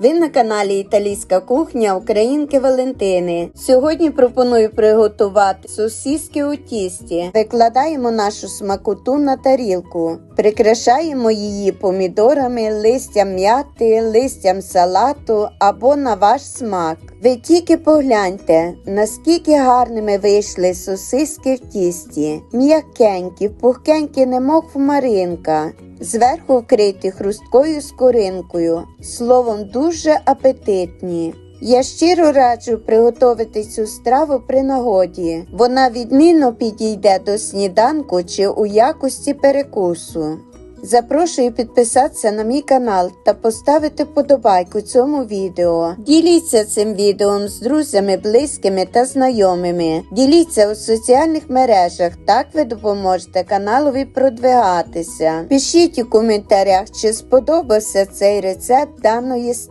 Ви на каналі Італійська кухня Українки Валентини. Сьогодні пропоную приготувати сосиски у тісті. Викладаємо нашу смакоту на тарілку, прикрашаємо її помідорами, листям м'яти, листям салату або на ваш смак. Ви тільки погляньте, наскільки гарними вийшли сосиски в тісті. М'якенькі, пухкенькі, немов хмаринка. Зверху вкриті хрусткою скоринкою, словом, дуже апетитні. Я щиро раджу приготувати цю страву при нагоді. Вона відмінно підійде до сніданку чи у якості перекусу. Запрошую підписатися на мій канал та поставити вподобайку цьому відео. Діліться цим відео з друзями, близькими та знайомими. Діліться у соціальних мережах, так ви допоможете каналові продвигатися. Пишіть у коментарях, чи сподобався цей рецепт даної страви.